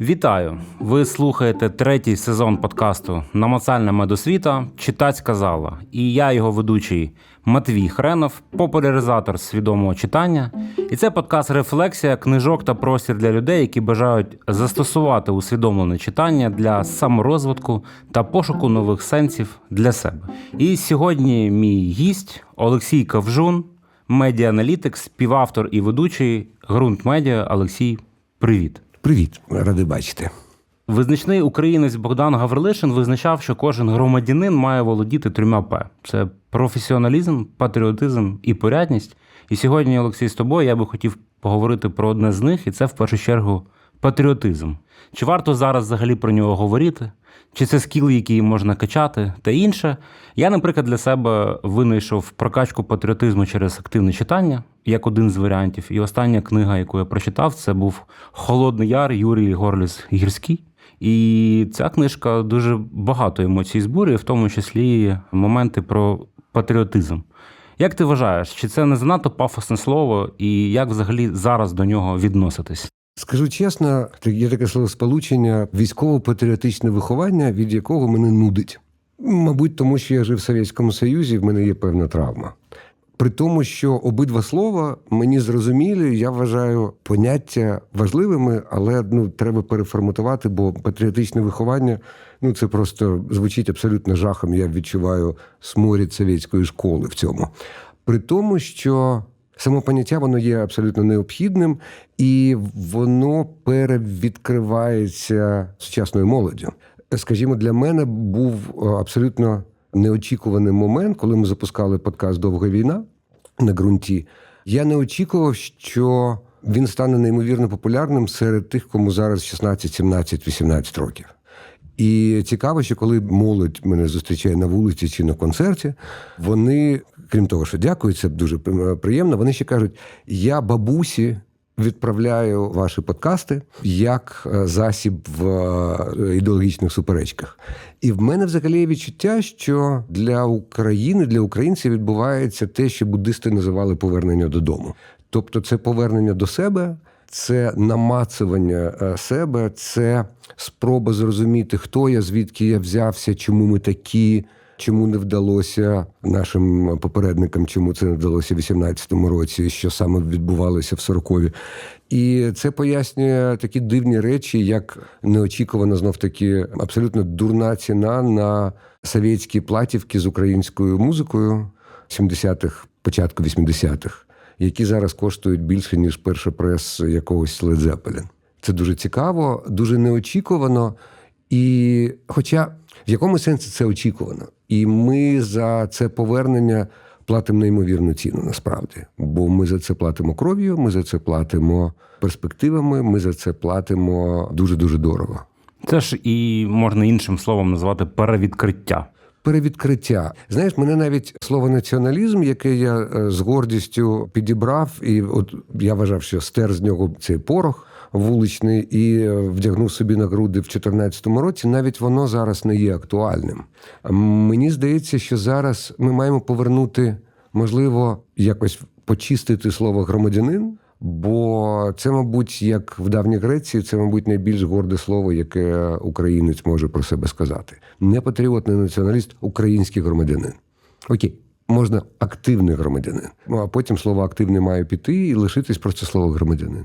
Вітаю! Ви слухаєте третій сезон подкасту Намацальна медосвіта Читацька зала. І я, його ведучий Матвій Хренов, популяризатор свідомого читання. І це подкаст Рефлексія, книжок та простір для людей, які бажають застосувати усвідомлене читання для саморозвитку та пошуку нових сенсів для себе. І сьогодні мій гість Олексій Кавжун, медіаналітик, співавтор і ведучий ґрунт медіа. Олексій, привіт. Привіт, радий бачити. Визначний українець Богдан Гаврилишин визначав, що кожен громадянин має володіти трьома П: це професіоналізм, патріотизм і порядність. І сьогодні, Олексій, з тобою я би хотів поговорити про одне з них, і це в першу чергу патріотизм. Чи варто зараз взагалі про нього говорити? Чи це скіл, який можна качати, та інше. Я, наприклад, для себе винайшов прокачку патріотизму через активне читання, як один з варіантів. І остання книга, яку я прочитав, це був Холодний Яр Юрій Горліс Гірський. І ця книжка дуже багато емоцій збурює, в тому числі моменти про патріотизм. Як ти вважаєш, чи це не занадто пафосне слово, і як взагалі зараз до нього відноситись? Скажу чесно, є таке словосполучення військово-патріотичне виховання, від якого мене нудить. Мабуть, тому що я жив в Совєтському Союзі, в мене є певна травма. При тому, що обидва слова мені зрозумілі, я вважаю поняття важливими, але ну треба переформатувати, бо патріотичне виховання ну це просто звучить абсолютно жахом. Я відчуваю сморід совєтської школи в цьому. При тому, що Само поняття воно є абсолютно необхідним, і воно перевідкривається сучасною молоддю. Скажімо, для мене був абсолютно неочікуваний момент, коли ми запускали подкаст Довга війна на ґрунті. Я не очікував, що він стане неймовірно популярним серед тих, кому зараз 16, 17, 18 років. І цікаво, що коли молодь мене зустрічає на вулиці чи на концерті, вони, крім того, що дякують, це дуже приємно. Вони ще кажуть: я бабусі відправляю ваші подкасти як засіб в ідеологічних суперечках. І в мене взагалі є відчуття, що для України, для українців відбувається те, що буддисти називали повернення додому. Тобто, це повернення до себе. Це намацування себе, це спроба зрозуміти, хто я, звідки я взявся, чому ми такі, чому не вдалося нашим попередникам, чому це не вдалося в 18-му році, що саме відбувалося в 40-ві. І це пояснює такі дивні речі, як неочікувано знов таки абсолютно дурна ціна на совєтські платівки з українською музикою 70-х, початку 80-х які зараз коштують більше, ніж перша прес якогось Led. Це дуже цікаво, дуже неочікувано. І, хоча в якому сенсі це очікувано, і ми за це повернення платимо неймовірну ціну насправді. Бо ми за це платимо кров'ю, ми за це платимо перспективами, ми за це платимо дуже дуже дорого. Це ж і можна іншим словом назвати перевідкриття перевідкриття. Знаєш, мене навіть слово націоналізм, яке я з гордістю підібрав, і от я вважав, що стер з нього цей порох вуличний і вдягнув собі на груди в 2014 році. Навіть воно зараз не є актуальним. Мені здається, що зараз ми маємо повернути, можливо, якось почистити слово громадянин. Бо це, мабуть, як в давній Греції, це, мабуть, найбільш горде слово, яке українець може про себе сказати. Не патріот, не націоналіст, український громадянин. Окей, можна активний громадянин. Ну а потім слово активний має піти і лишитись просто слово громадянин.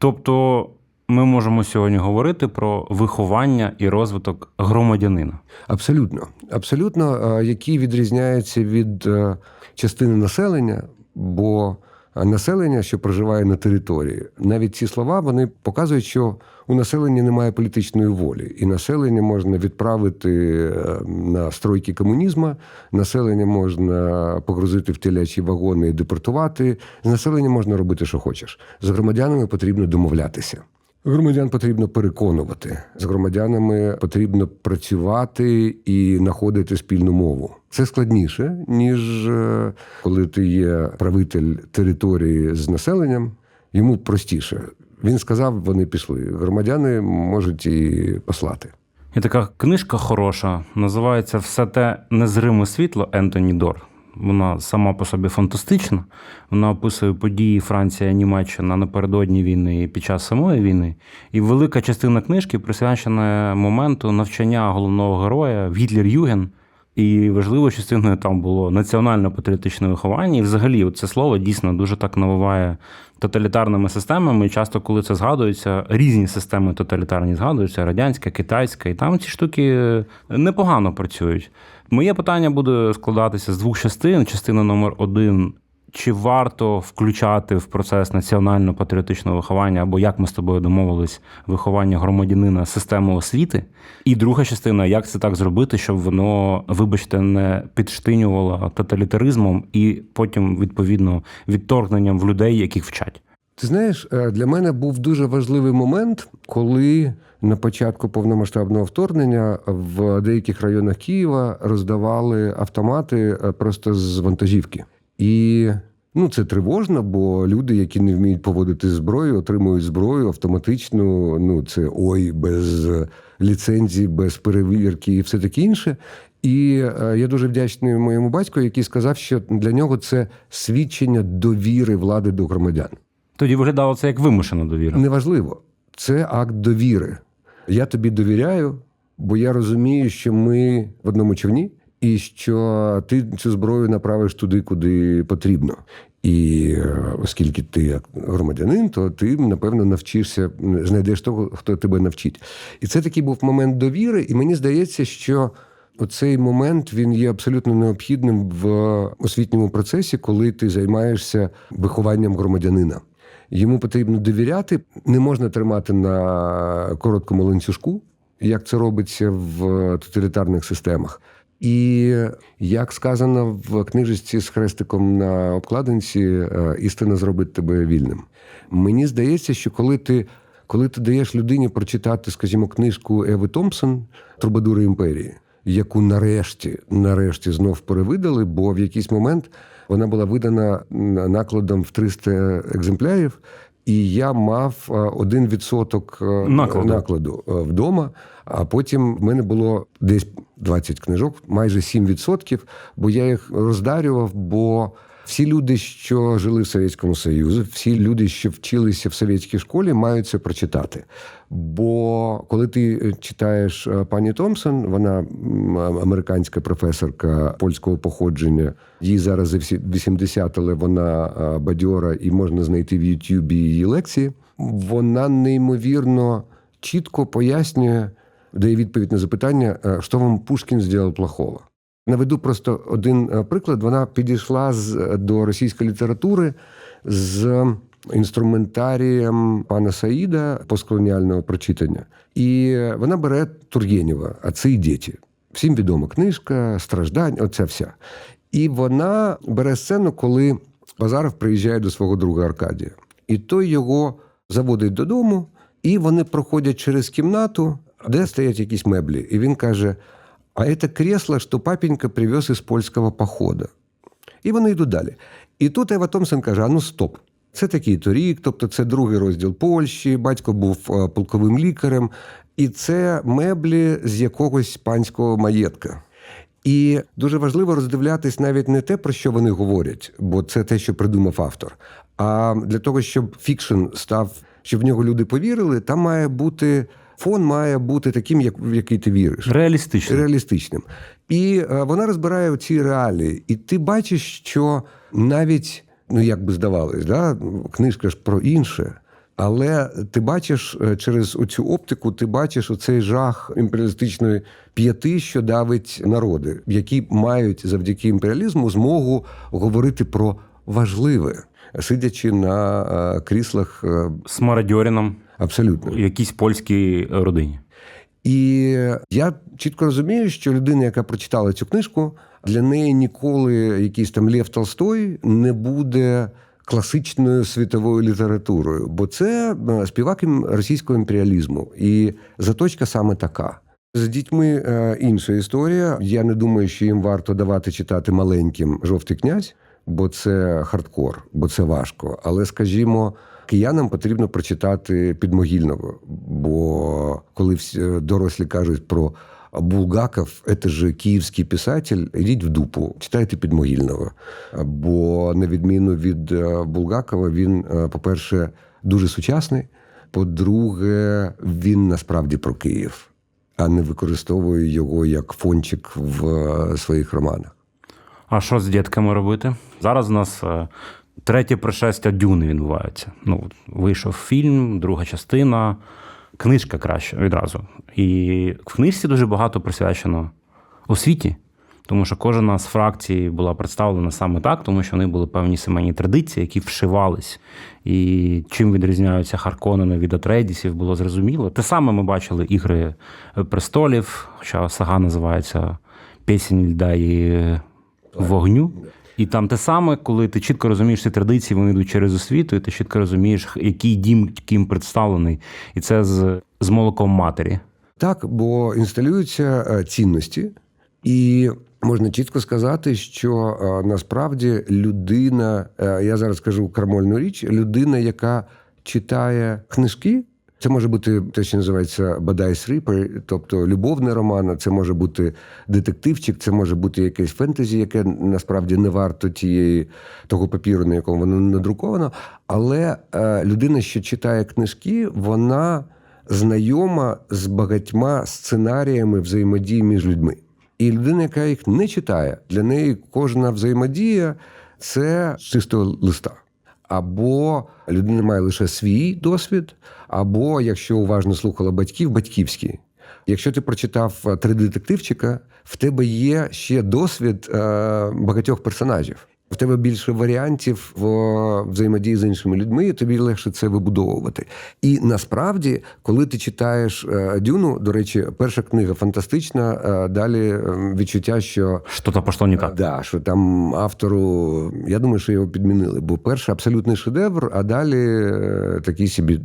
Тобто ми можемо сьогодні говорити про виховання і розвиток громадянина. Абсолютно, абсолютно, який відрізняється від частини населення, бо населення, що проживає на території. Навіть ці слова вони показують, що у населення немає політичної волі, і населення можна відправити на стройки комунізму, населення можна погрузити в телячі вагони і депортувати. З населення можна робити, що хочеш. З громадянами потрібно домовлятися. Громадян потрібно переконувати з громадянами потрібно працювати і знаходити спільну мову. Це складніше ніж коли ти є правитель території з населенням. Йому простіше. Він сказав, вони пішли. Громадяни можуть і послати. Є така книжка хороша, називається Все те незриме світло Ентоні Дор. Вона сама по собі фантастична. Вона описує події Франція, Німеччина напередодні війни і під час самої війни. І велика частина книжки присвячена моменту навчання головного героя в Гітлер-Юген. І важливою частиною там було національно-патріотичне виховання. І взагалі це слово дійсно дуже так навиває тоталітарними системами. І часто, коли це згадується, різні системи тоталітарні згадуються: радянська, китайська, і там ці штуки непогано працюють. Моє питання буде складатися з двох частин. Частина номер один. Чи варто включати в процес національно-патріотичного виховання, або як ми з тобою домовились, виховання громадянина систему освіти? І друга частина, як це так зробити, щоб воно, вибачте, не підштинювало тоталітаризмом і потім, відповідно, відторгненням в людей, яких вчать? Ти знаєш, е, для мене був дуже важливий момент, коли на початку повномасштабного вторгнення в деяких районах Києва роздавали автомати е, просто з вантажівки. І ну, це тривожно, бо люди, які не вміють поводити зброю, отримують зброю автоматично. Ну, це ой, без ліцензії, без перевірки і все таке інше. І е, я дуже вдячний моєму батьку, який сказав, що для нього це свідчення довіри влади до громадян. Тоді виглядало це як вимушена довіра. Неважливо, це акт довіри. Я тобі довіряю, бо я розумію, що ми в одному човні, і що ти цю зброю направиш туди, куди потрібно. І е, оскільки ти як громадянин, то ти напевно навчишся, знайдеш того, хто тебе навчить. І це такий був момент довіри, і мені здається, що. Оцей момент він є абсолютно необхідним в освітньому процесі, коли ти займаєшся вихованням громадянина. Йому потрібно довіряти, не можна тримати на короткому ланцюжку, як це робиться в тоталітарних системах. І як сказано в книжечці з хрестиком на обкладинці, е, істина зробить тебе вільним. Мені здається, що коли ти коли ти даєш людині прочитати, скажімо, книжку Еви Томпсон Трубадури імперії, яку нарешті, нарешті знов перевидали, бо в якийсь момент вона була видана накладом в 300 екземплярів, і я мав е, один відсоток е, Накладу. накладу е, вдома. А потім в мене було десь 20 книжок, майже 7%, бо я їх роздарював, бо. Всі люди, що жили в Совєтському Союзі, всі люди, що вчилися в совєтській школі, мають це прочитати. Бо коли ти читаєш е, пані Томпсон, вона американська професорка польського походження, їй зараз за 80, але вона е, бадьора і можна знайти в Ютубі її лекції. Вона неймовірно чітко пояснює, дає відповідь на запитання, е, що вам Пушкін зробив плохого. Наведу просто один е, приклад. Вона підійшла з, до російської літератури з інструментарієм пана Саїда постколоніального прочитання. І вона бере Тургенєва, а це і діти. Всім відома книжка, страждань, оця вся. І вона бере сцену, коли Базаров приїжджає до свого друга Аркадія. І той його заводить додому, і вони проходять через кімнату, де стоять якісь меблі. І він каже: а это кресло, что папенька привез із польського походу. І вони йдуть далі. І тут Ева Томпсон каже: а ну стоп. Це такий то рік, тобто це другий розділ Польщі, батько був е, полковим лікарем, і це меблі з якогось панського маєтка. І дуже важливо роздивлятись навіть не те, про що вони говорять, бо це те, що придумав автор. А для того, щоб фікшн став, щоб в нього люди повірили, там має бути фон має бути таким, як в який ти віриш Реалістично. реалістичним. І е, вона розбирає ці реалії. І ти бачиш, що навіть, ну як би здавалось, да, книжка ж про інше. Але ти бачиш е, через оцю оптику, ти бачиш оцей жах імперіалістичної п'яти, що давить народи, які мають завдяки імперіалізму змогу говорити про важливе, сидячи на е, кріслах е, З Марадьоріном абсолютно. в якійсь польській родині. І я чітко розумію, що людина, яка прочитала цю книжку, для неї ніколи якийсь там Лев Толстой не буде класичною світовою літературою, бо це е, співак російського імперіалізму. І заточка саме така. З дітьми е, інша історія. Я не думаю, що їм варто давати читати маленьким жовтий князь, бо це хардкор, бо це важко. Але скажімо, киянам потрібно прочитати підмогильного. Бо коли всі дорослі кажуть про Булгаков, это же київський писатель, ідіть в дупу, читайте Підмогильного. Бо на відміну від е, Булгакова, він, е, по-перше, дуже сучасний. По-друге, він насправді про Київ, а не використовує його як фончик в е, своїх романах. А що з дітками робити? Зараз у нас третє пришестя Дюни відбувається. Ну, вийшов фільм, друга частина, книжка краще відразу. І в книжці дуже багато присвячено освіті. Тому що кожна з фракцій була представлена саме так, тому що вони були певні сімейні традиції, які вшивались. І чим відрізняються Харконени від Атрейдісів, було зрозуміло. Те саме ми бачили ігри престолів, хоча сага називається Пісень льда і вогню. І там те саме, коли ти чітко розумієш ці традиції, вони йдуть через освіту, і ти чітко розумієш, який дім ким представлений. І це з, з молоком матері. Так, бо інсталюються е, цінності, і можна чітко сказати, що е, насправді людина, е, я зараз кажу крамольну річ, людина, яка читає книжки. Це може бути те, що називається бодай сріпер, тобто любовний роман, це може бути детективчик, це може бути якесь фентезі, яке насправді не варто тієї того папіру, на якому воно надруковано. Але е, людина, що читає книжки, вона знайома з багатьма сценаріями взаємодії між людьми. І людина, яка їх не читає, для неї кожна взаємодія це чистого листа. Або людина має лише свій досвід, або, якщо уважно слухала батьків, батьківський. Якщо ти прочитав е, три детективчика, в тебе є ще досвід е, багатьох персонажів. В тебе більше варіантів в взаємодії з іншими людьми, і тобі легше це вибудовувати. І насправді, коли ти читаєш е, Дюну, до речі, перша книга фантастична. е, Далі е, відчуття, що Що-то пошло не так. Да, що там автору, я думаю, що його підмінили. Бо перший абсолютний шедевр, а далі такий собі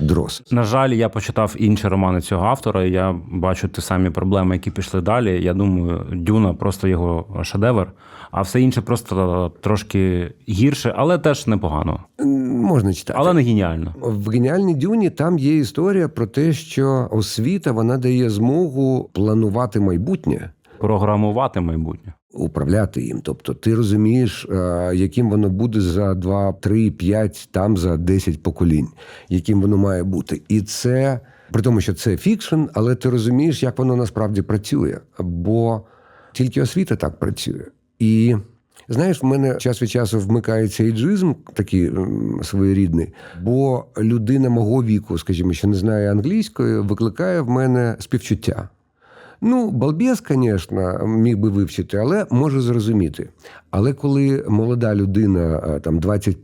дрос. На жаль, я почитав інші романи цього автора, і я бачу ті самі проблеми, які пішли далі. Я думаю, Дюна просто його шедевр, а все інше просто трошки гірше, але теж непогано. Можна читати. Але не геніально. В геніальній дюні там є історія про те, що освіта вона дає змогу планувати майбутнє. Програмувати майбутнє. Управляти їм, тобто ти розумієш, е, яким воно буде за 2, 3, 5, там за 10 поколінь, яким воно має бути. І це при тому, що це фікшн, але ти розумієш, як воно насправді працює. Бо тільки освіта так працює. І знаєш, в мене час від часу вмикається іджизм, такий своєрідний, бо людина мого віку, скажімо, що не знає англійської, викликає в мене співчуття. Ну, балбес, звісно, міг би вивчити, але може зрозуміти. Але коли молода людина, там 20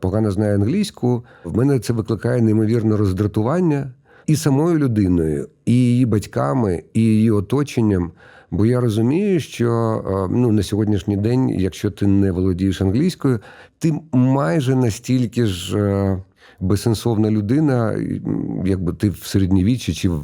погано знає англійську, в мене це викликає неймовірне роздратування і самою людиною, і її батьками, і її оточенням. Бо я розумію, що е, ну, на сьогоднішній день, якщо ти не володієш англійською, ти майже настільки ж. е, Безсенсовна людина, якби ти в середньовіччі чи в,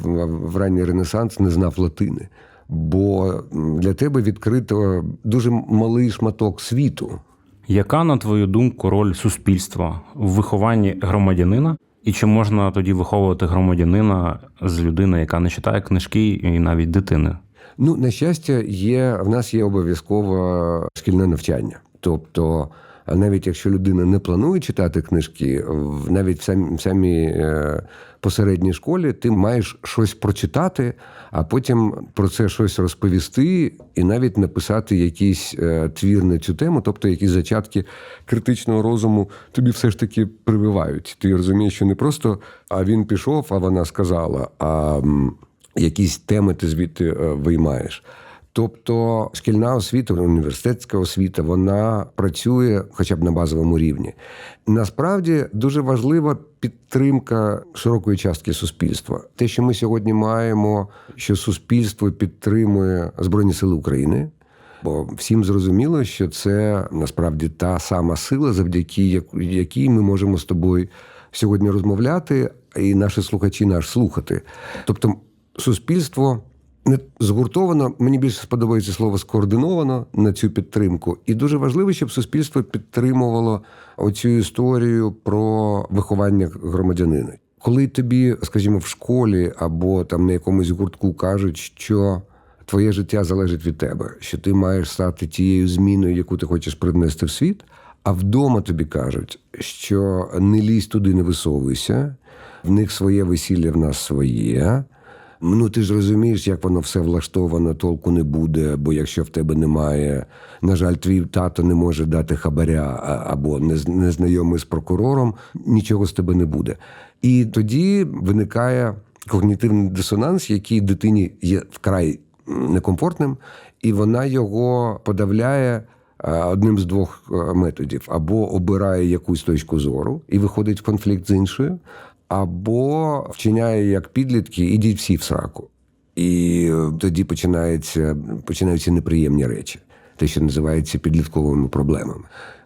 в ранній Ренесанс не знав латини. Бо для тебе відкрито дуже малий шматок світу. Яка, на твою думку, роль суспільства в вихованні громадянина? І чи можна тоді виховувати громадянина з людини, яка не читає книжки і навіть дитини? Ну, на щастя, є в нас є обов'язкове шкільне навчання. Тобто, а навіть якщо людина не планує читати книжки, навіть в самій, в самій е, посередній школі ти маєш щось прочитати, а потім про це щось розповісти, і навіть написати якийсь е, твір на цю тему, тобто якісь зачатки критичного розуму тобі все ж таки прививають. Ти розумієш, що не просто а він пішов, а вона сказала. а... якісь теми ти звідти е, виймаєш. Тобто шкільна освіта, університетська освіта, вона працює хоча б на базовому рівні. Насправді дуже важлива підтримка широкої частки суспільства. Те, що ми сьогодні маємо, що суспільство підтримує Збройні Сили України. Бо всім зрозуміло, що це насправді та сама сила, завдяки якій ми можемо з тобою сьогодні розмовляти, і наші слухачі наш слухати. Тобто, суспільство не згуртовано. Мені більше сподобається слово скоординовано на цю підтримку. І дуже важливо, щоб суспільство підтримувало оцю історію про виховання громадянина. Коли тобі, скажімо, в школі або там на якомусь гуртку кажуть, що твоє життя залежить від тебе, що ти маєш стати тією зміною, яку ти хочеш привнести в світ. А вдома тобі кажуть, що не лізь туди, не висовуйся, в них своє весілля, в нас своє. Ну, ти ж розумієш, як воно все влаштовано, толку не буде, бо якщо в тебе немає, на жаль, твій тато не може дати хабаря або не, з- прокурором, нічого з тебе не буде. І тоді виникає когнітивний дисонанс, який дитині є вкрай некомфортним, і вона його подавляє одним з двох е, методів: або обирає якусь точку зору і виходить в конфлікт з іншою, або вчиняє як підлітки, ідіть всі в сраку. І е, тоді починається, починаються неприємні речі, те, що називається підлітковими проблемами.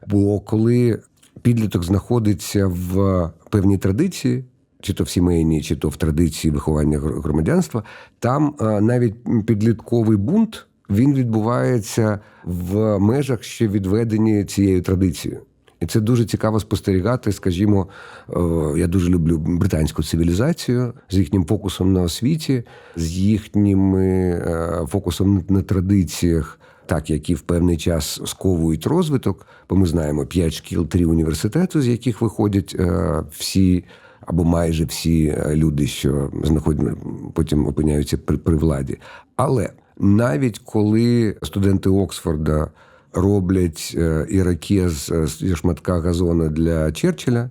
Бо коли підліток знаходиться в певній традиції, чи то в сімейній, чи то в традиції виховання громадянства, там е, навіть підлітковий бунт він відбувається в межах, що відведені цією традицією. І це дуже цікаво спостерігати. Скажімо, е, я дуже люблю британську цивілізацію з їхнім фокусом на освіті, з їхнім е, фокусом на традиціях, так які в певний час сковують розвиток. Бо ми знаємо п'ять шкіл, три університети, з яких виходять е, всі. Або майже всі люди, що знаходять, потім опиняються при, при владі. Але навіть коли студенти Оксфорда роблять е, іракез е, зі шматка газону для Черчилля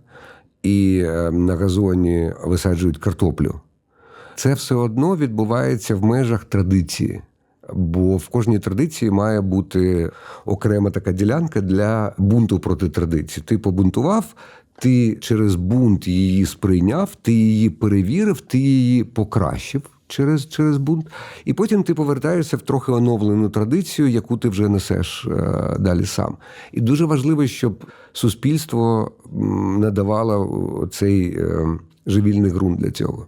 і е, на газоні висаджують картоплю, це все одно відбувається в межах традиції. Бо в кожній традиції має бути окрема така ділянка для бунту проти традиції. Ти побунтував, ти через бунт її сприйняв, ти її перевірив, ти її покращив через, через бунт, і потім ти повертаєшся в трохи оновлену традицію, яку ти вже несеш е, далі сам. І дуже важливо, щоб суспільство надавало цей е, живільний ґрунт для цього.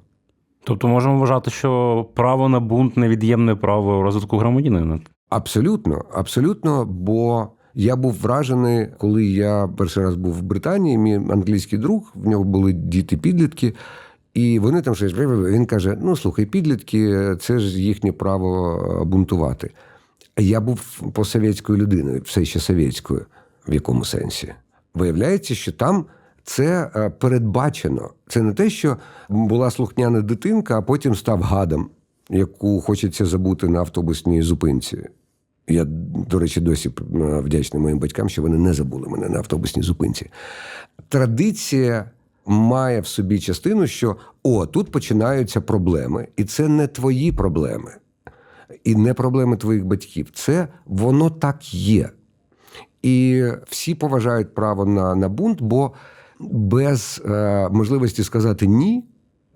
Тобто можемо вважати, що право на бунт невід'ємне право розвитку громадянина. Абсолютно, абсолютно. Бо я був вражений, коли я перший раз був в Британії. Мій англійський друг, в нього були діти-підлітки, і вони там щось. Він каже: ну слухай, підлітки, це ж їхнє право е, бунтувати. Я був посовєтською людиною, все ще совєтською, в якому сенсі. Виявляється, що там це е, передбачено. Це не те, що була слухняна дитинка, а потім став гадом, яку хочеться забути на автобусній зупинці. Я, до речі, досі е, вдячний моїм батькам, що вони не забули мене на автобусній зупинці. Традиція має в собі частину, що о, тут починаються проблеми, і це не твої проблеми, і не проблеми твоїх батьків. Це воно так є. І всі поважають право на, на бунт, бо без е, можливості сказати ні,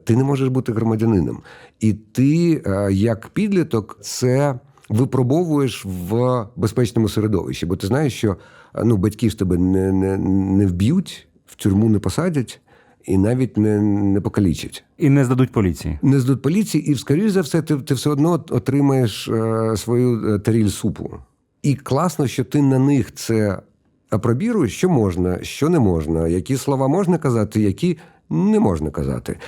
ти не можеш бути громадянином. І ти, е, як підліток, це випробовуєш в безпечному середовищі. Бо ти знаєш, що е, ну, батьків з тебе не, не, не вб'ють, в тюрму не посадять і навіть не, не покалічать. І не здадуть поліції. Не здадуть поліції, і, скоріш за все, ти, ти все одно отримаєш е, свою е, таріль супу. І класно, що ти на них це апробіруєш, що можна, що не можна, які слова можна казати, які не можна казати.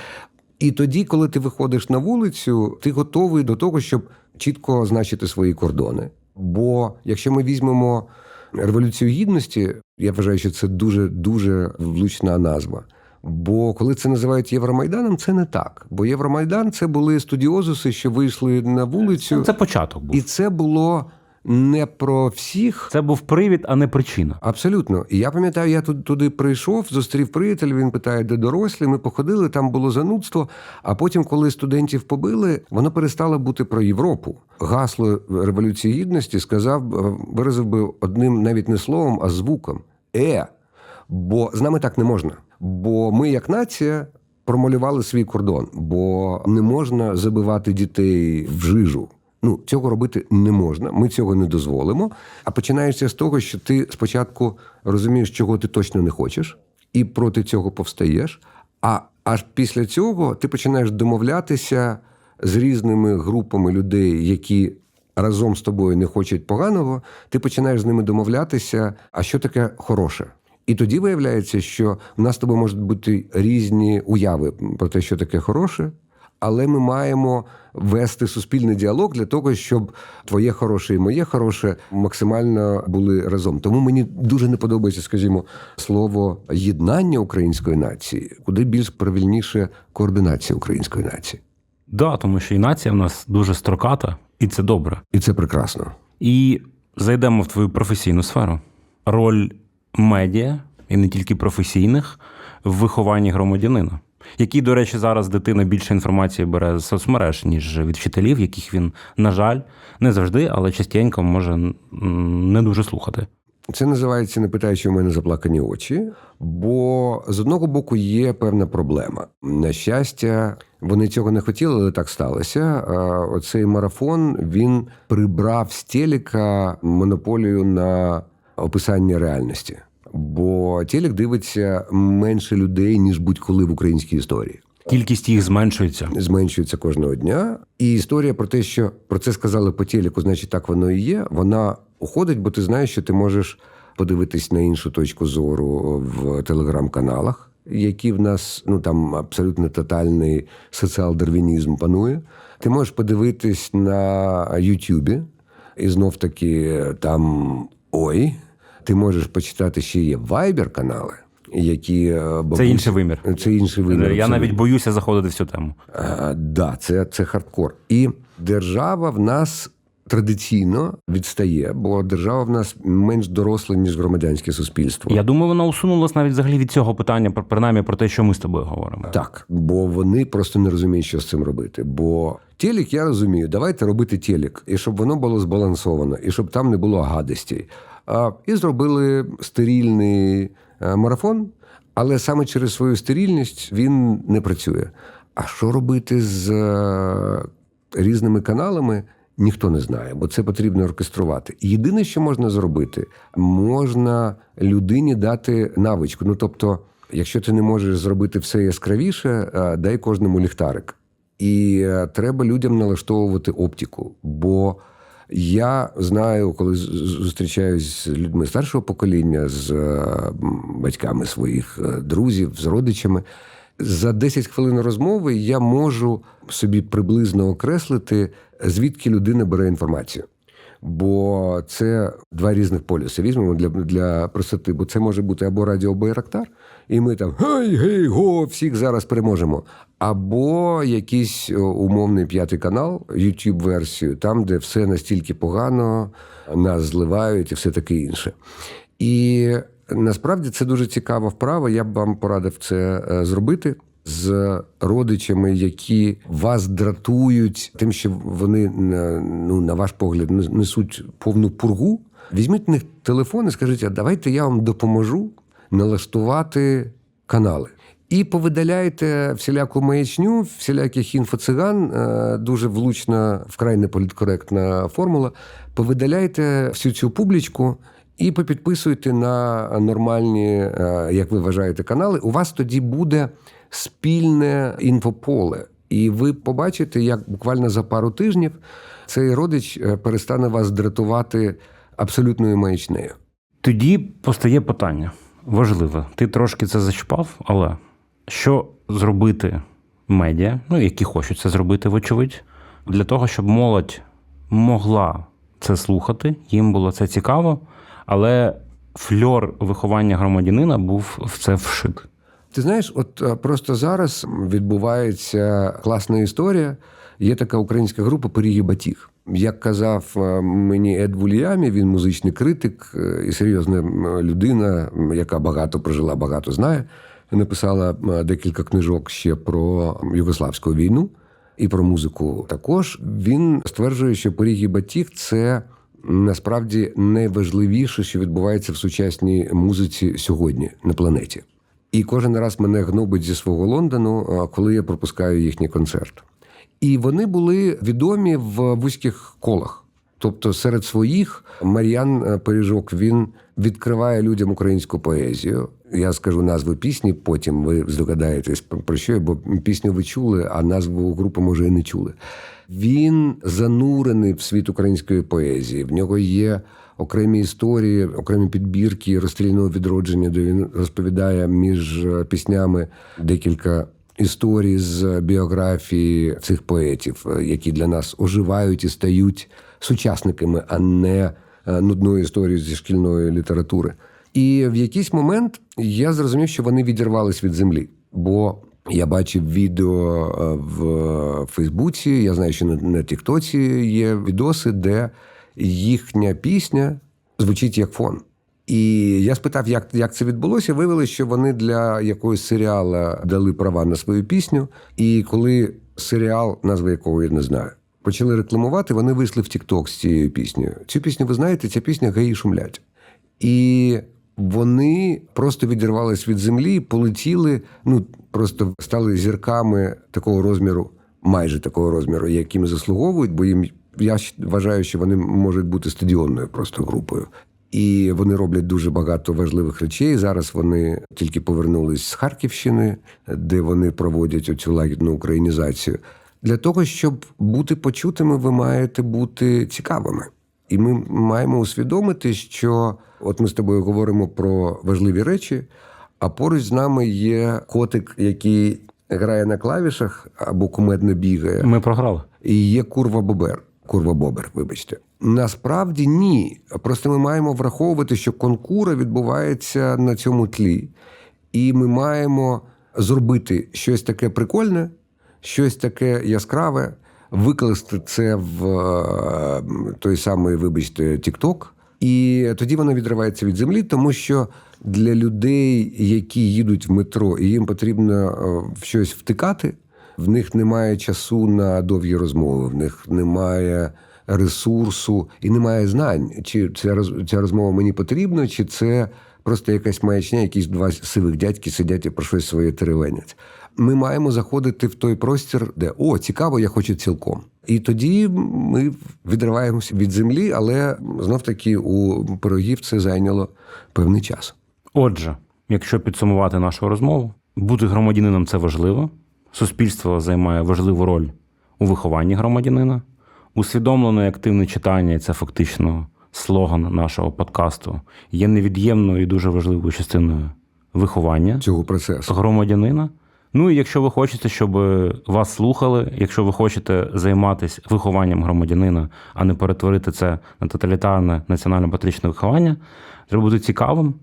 І тоді, коли ти виходиш на вулицю, ти готовий до того, щоб чітко означити свої кордони. Бо якщо ми візьмемо революцію гідності, я вважаю, що це дуже дуже влучна назва. Бо коли це називають Євромайданом, це не так. Бо Євромайдан це були студіозуси, що вийшли на вулицю, Це початок був. і це було не про всіх. Це був привід, а не причина. Абсолютно. І я пам'ятаю, я тут туди прийшов, зустрів приятеля, він питає, де дорослі. Ми походили, там було занудство. А потім, коли студентів побили, воно перестало бути про Європу. Гасло Революції Гідності сказав, виразив би одним навіть не словом, а звуком. Е, бо з нами так не можна. Бо ми, як нація, промалювали свій кордон, бо не можна забивати дітей в жижу. Ну, цього робити не можна, ми цього не дозволимо. А починається з того, що ти спочатку розумієш, чого ти точно не хочеш, і проти цього повстаєш. А аж після цього ти починаєш домовлятися з різними групами людей, які разом з тобою не хочуть поганого. Ти починаєш з ними домовлятися, а що таке хороше. І тоді виявляється, що в нас з тобою можуть бути різні уяви про те, що таке хороше, але ми маємо вести суспільний діалог для того, щоб твоє хороше і моє хороше максимально були разом. Тому мені дуже не подобається, скажімо, слово єднання української нації, куди більш правильніше координація української нації. Да, тому що і нація в нас дуже строката, і це добре. І це прекрасно. І зайдемо в твою професійну сферу. Роль медіа, і не тільки професійних, в вихованні громадянина. Який, до речі, зараз дитина більше інформації бере з соцмереж, ніж від вчителів, яких він, на жаль, не завжди, але частенько може не дуже слухати. Це називається не питаючи у мене заплакані очі, бо з одного боку є певна проблема. На щастя, вони цього не хотіли, але так сталося. Оцей марафон він прибрав з телека монополію на описання реальності. Бо телек дивиться менше людей, ніж будь-коли в українській історії Кількість їх зменшується. зменшується кожного дня. І історія про те, що про це сказали по телеку, значить так воно і є. Вона уходить, бо ти знаєш, що ти можеш подивитись на іншу точку зору в телеграм-каналах, які в нас ну там абсолютно тотальний соціал-дарвінізм панує. Ти можеш подивитись на Ютубі, і знов таки там ой. Ти можеш почитати ще є вайбер-канали. які бабусь... Це інший вимір. Це інший вимір. Я навіть боюся заходити в цю тему. А, да, це, це хардкор. І держава в нас традиційно відстає, бо держава в нас менш доросла, ніж громадянське суспільство. Я думаю, вона усунулась навіть взагалі від цього питання, принаймні про те, що ми з тобою говоримо. Так, бо вони просто не розуміють, що з цим робити. Бо телек, я розумію, давайте робити телек, і щоб воно було збалансовано, і щоб там не було гадостей. І зробили стерильний е, марафон, але саме через свою стерильність він не працює. А що робити з е, різними каналами? Ніхто не знає, бо це потрібно оркеструвати. Єдине, що можна зробити, можна людині дати навичку. Ну тобто, якщо ти не можеш зробити все яскравіше, е, дай кожному ліхтарик. І е, треба людям налаштовувати оптику. Бо я знаю, коли зустрічаюсь з людьми старшого покоління, з е, батьками своїх друзів, з родичами. За 10 хвилин розмови я можу собі приблизно окреслити, звідки людина бере інформацію. Бо це два різних полюси. Візьмемо для, для простоти, бо це може бути або радіо Байрактар, і ми там гей, гей, го, всіх зараз переможемо. Або якийсь умовний п'ятий канал, youtube версію там, де все настільки погано, нас зливають і все таке інше. І насправді це дуже цікава вправа. Я б вам порадив це е, зробити з родичами, які вас дратують тим, що вони ну, на ваш погляд несуть повну пургу. Візьміть в них телефон і скажіть, а давайте я вам допоможу налаштувати канали. І повидаляйте всіляку маячню, всіляких інфоциган, е, дуже влучна, вкрай неполіткоректна формула. Повидаляйте всю цю публічку і попідписуйте на нормальні, е, як ви вважаєте, канали. У вас тоді буде спільне інфополе. І ви побачите, як буквально за пару тижнів цей родич е, перестане вас дратувати абсолютною маячнею. Тоді постає питання важливе. Ти трошки це зачіпав, але що зробити медіа, ну які хочуть це зробити, вочевидь, для того, щоб молодь могла це слухати, їм було це цікаво, але фльор виховання громадянина був в це вшит. Ти знаєш, от е, просто зараз відбувається класна історія. Є така українська група Батіг. Як казав е, мені Ед Вуліямі, він музичний критик е, і серйозна людина, яка багато прожила, багато знає. Написала декілька книжок ще про югославську війну і про музику також. Він стверджує, що Пиріги Батіг це насправді найважливіше, що відбувається в сучасній музиці сьогодні на планеті. І кожен раз мене гнобить зі свого Лондону, коли я пропускаю їхній концерт. І вони були відомі в вузьких колах. Тобто серед своїх Мар'ян е, Пиріжок він відкриває людям українську поезію. Я скажу назву пісні, потім ви здогадаєтесь про що, бо пісню ви чули, а назву групи може і не чули. Він занурений в світ української поезії. В нього є окремі історії, окремі підбірки розстрільного відродження, де він розповідає між е, піснями декілька історії з біографії цих поетів, е, які для нас оживають і стають сучасниками, а не е, нудною історією зі шкільної літератури. І в якийсь момент я зрозумів, що вони відірвались від землі. Бо я бачив відео е, в Фейсбуці, я знаю, що на, на Тіктоці є відоси, де їхня пісня звучить як фон. І я спитав, як, як це відбулося. Виявилося, що вони для якогось серіалу дали права на свою пісню. І коли серіал, назва якого я не знаю, почали рекламувати, вони вийшли в Тікток з цією піснею. Цю пісню, ви знаєте, ця пісня гаї шумлять. І вони просто відірвались від землі, полетіли, ну просто стали зірками такого розміру, майже такого розміру, яким заслуговують, бо їм я вважаю, що вони можуть бути стадіонною просто групою. І вони роблять дуже багато важливих речей. Зараз вони тільки повернулись з Харківщини, де вони проводять оцю лагідну українізацію. Для того, щоб бути почутими, ви маєте бути цікавими. І ми маємо усвідомити, що от ми з тобою говоримо про важливі речі, а поруч з нами є котик, який грає на клавішах або кумедно бігає, Ми програли. і є курва бобер. Курва бобер, вибачте. Насправді ні. Просто ми маємо враховувати, що конкура відбувається на цьому тлі, і ми маємо зробити щось таке прикольне, щось таке яскраве, викласти це в е, той самий, вибачте, TikTok, і тоді воно відривається від землі, тому що для людей, які їдуть в метро, і їм потрібно е, в щось втикати, в них немає часу на довгі розмови, в них немає ресурсу і немає знань, чи ця ця розмова мені потрібна, чи це просто якась маячня, якісь два сивих дядьки сидять і про щось своє теревенять. Ми маємо заходити в той простір, де о, цікаво, я хочу цілком. І тоді ми відриваємося від землі, але знов таки у пирогів це зайняло певний час. Отже, якщо підсумувати нашу розмову, бути громадянином це важливо. Суспільство займає важливу роль у вихованні громадянина. Усвідомлене і активне читання це фактично слоган нашого подкасту, є невід'ємною і дуже важливою частиною виховання Цього процесу. громадянина. Ну і якщо ви хочете, щоб вас слухали, якщо ви хочете займатися вихованням громадянина, а не перетворити це на тоталітарне національно-патріотичне виховання, треба бути цікавим.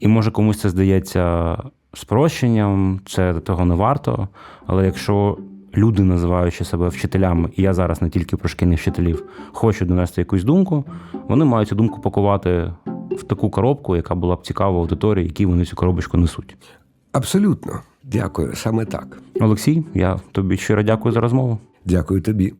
І може комусь це здається спрощенням, це того не варто. Але якщо люди, називаючи себе вчителями, і я зараз не тільки про шкільних вчителів, хочуть донести якусь думку, вони мають цю думку пакувати в таку коробку, яка була б цікава аудиторії, які вони цю коробочку несуть. Абсолютно. Дякую, саме так. Олексій, я тобі щиро дякую за розмову. Дякую тобі.